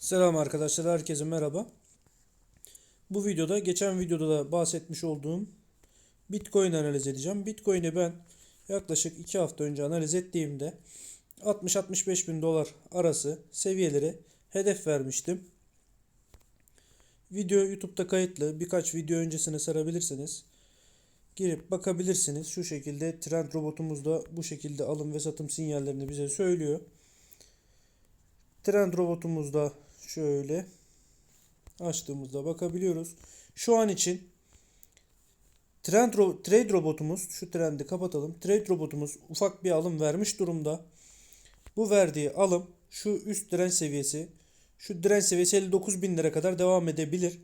Selam arkadaşlar, herkese merhaba. Bu videoda geçen videoda da bahsetmiş olduğum Bitcoin analiz edeceğim. Bitcoin'i ben yaklaşık 2 hafta önce analiz ettiğimde 60-65 bin dolar arası seviyeleri hedef vermiştim. Video YouTube'da kayıtlı. Birkaç video öncesine sarabilirsiniz. Girip bakabilirsiniz. Şu şekilde trend robotumuz da bu şekilde alım ve satım sinyallerini bize söylüyor. Trend robotumuzda şöyle açtığımızda bakabiliyoruz. Şu an için trend ro trade robotumuz şu trendi kapatalım. Trade robotumuz ufak bir alım vermiş durumda. Bu verdiği alım şu üst direnç seviyesi şu direnç seviyesi 59 bin lira kadar devam edebilir.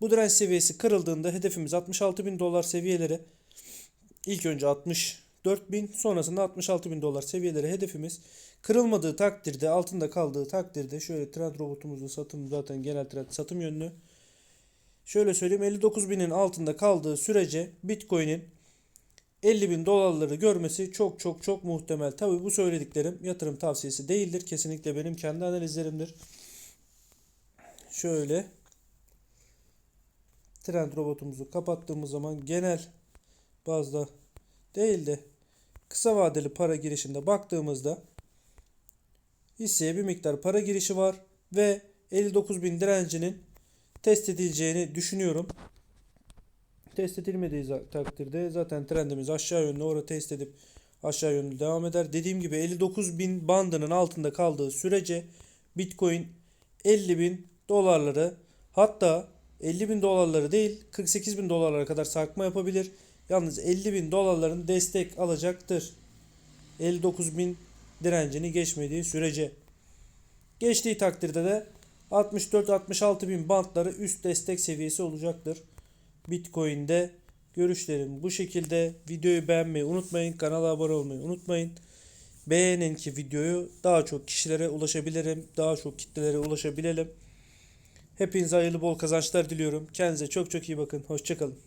Bu direnç seviyesi kırıldığında hedefimiz 66 bin dolar seviyeleri. İlk önce 60 4000 sonrasında 66 bin dolar seviyeleri hedefimiz. Kırılmadığı takdirde altında kaldığı takdirde şöyle trend robotumuzun satım zaten genel trend satım yönlü. Şöyle söyleyeyim 59 binin altında kaldığı sürece Bitcoin'in 50 bin dolarları görmesi çok çok çok muhtemel. Tabi bu söylediklerim yatırım tavsiyesi değildir. Kesinlikle benim kendi analizlerimdir. Şöyle trend robotumuzu kapattığımız zaman genel bazda değil de kısa vadeli para girişinde baktığımızda hisseye bir miktar para girişi var ve 59 bin direncinin test edileceğini düşünüyorum. Test edilmediği takdirde zaten trendimiz aşağı yönlü orada test edip aşağı yönlü devam eder. Dediğim gibi 59 bin bandının altında kaldığı sürece Bitcoin 50 bin dolarları hatta 50 bin dolarları değil 48 bin dolarlara kadar sarkma yapabilir. Yalnız 50 bin dolarların destek alacaktır. 59 bin direncini geçmediği sürece. Geçtiği takdirde de 64-66 bin bantları üst destek seviyesi olacaktır. Bitcoin'de görüşlerim bu şekilde. Videoyu beğenmeyi unutmayın. Kanala abone olmayı unutmayın. Beğenin ki videoyu daha çok kişilere ulaşabilirim. Daha çok kitlelere ulaşabilelim. Hepinize hayırlı bol kazançlar diliyorum. Kendinize çok çok iyi bakın. Hoşçakalın.